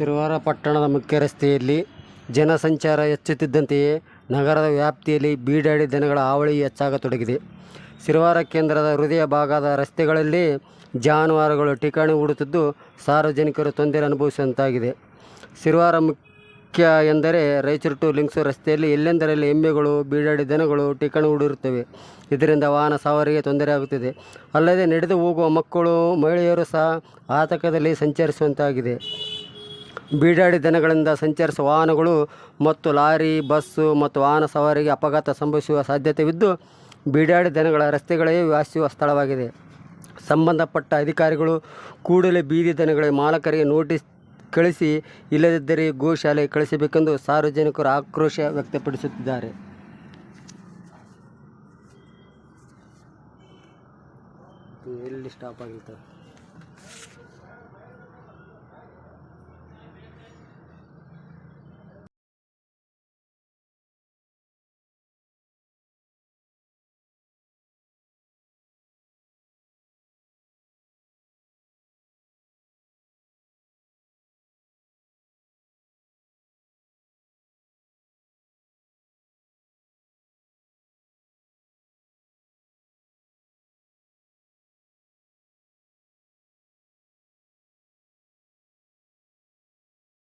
ಸಿರವಾರ ಪಟ್ಟಣದ ಮುಖ್ಯ ರಸ್ತೆಯಲ್ಲಿ ಜನಸಂಚಾರ ಹೆಚ್ಚುತ್ತಿದ್ದಂತೆಯೇ ನಗರದ ವ್ಯಾಪ್ತಿಯಲ್ಲಿ ಬೀಡಾಡಿ ದನಗಳ ಹಾವಳಿ ಹೆಚ್ಚಾಗತೊಡಗಿದೆ. ಸಿರವಾರ ಕೇಂದ್ರದ ಹೃದಯ ಭಾಗದ ರಸ್ತೆಗಳಲ್ಲಿ ಜಾನುವಾರುಗಳು ಠಿಕಾಣಿ ಹೂಡುತ್ತಿದ್ದು ಸಾರ್ವಜನಿಕರು ತೊಂದರೆ ಅನುಭವಿಸುವಂತಾಗಿದೆ ಶಿರ್ವಾರ ಮುಖ್ಯ ಎಂದರೆ ರಾಯಚೂರು ಟು ಲಿಂಗ್ಸೂರು ರಸ್ತೆಯಲ್ಲಿ ಎಲ್ಲೆಂದರಲ್ಲಿ ಎಮ್ಮೆಗಳು, ಬೀಡಾಡಿ ದನಗಳು ಠಿಕಾಣಿ ಹೂಡಿರುತ್ತವೆ. ಇದರಿಂದ ವಾಹನ ಸವಾರಿಗೆ ತೊಂದರೆ ಆಗುತ್ತಿದೆ. ಅಲ್ಲದೆ ನಡೆದು ಹೋಗುವ ಮಕ್ಕಳು, ಮಹಿಳೆಯರು ಸಹ ಆತಂಕದಲ್ಲಿ ಸಂಚರಿಸುವಂತಾಗಿದೆ. ಬೀಡಾಡಿ ದನಗಳಿಂದ ಸಂಚರಿಸುವ ವಾಹನಗಳು ಮತ್ತು ಲಾರಿ, ಬಸ್ಸು ಮತ್ತು ವಾಹನ ಸವಾರಿಗೆ ಅಪಘಾತ ಸಂಭವಿಸುವ ಸಾಧ್ಯತೆವಿದ್ದು ಬೀಡಾಡಿ ದನಗಳ ರಸ್ತೆಗಳೇ ವಾಸಿಸುವ ಸ್ಥಳವಾಗಿದೆ. ಸಂಬಂಧಪಟ್ಟ ಅಧಿಕಾರಿಗಳು ಕೂಡಲೇ ಬೀದಿ ದನಗಳ ಮಾಲಕರಿಗೆ ನೋಟಿಸ್ ಕಳಿಸಿ ಇಲ್ಲದಿದ್ದರೆ ಗೋಶಾಲೆಗೆ ಕಳಿಸಬೇಕೆಂದು ಸಾರ್ವಜನಿಕರು ಆಕ್ರೋಶ ವ್ಯಕ್ತಪಡಿಸುತ್ತಿದ್ದಾರೆ. ಎಲ್ಲಿ ಸ್ಟಾಪ್ ಆಗಿರ್ತಾರೆ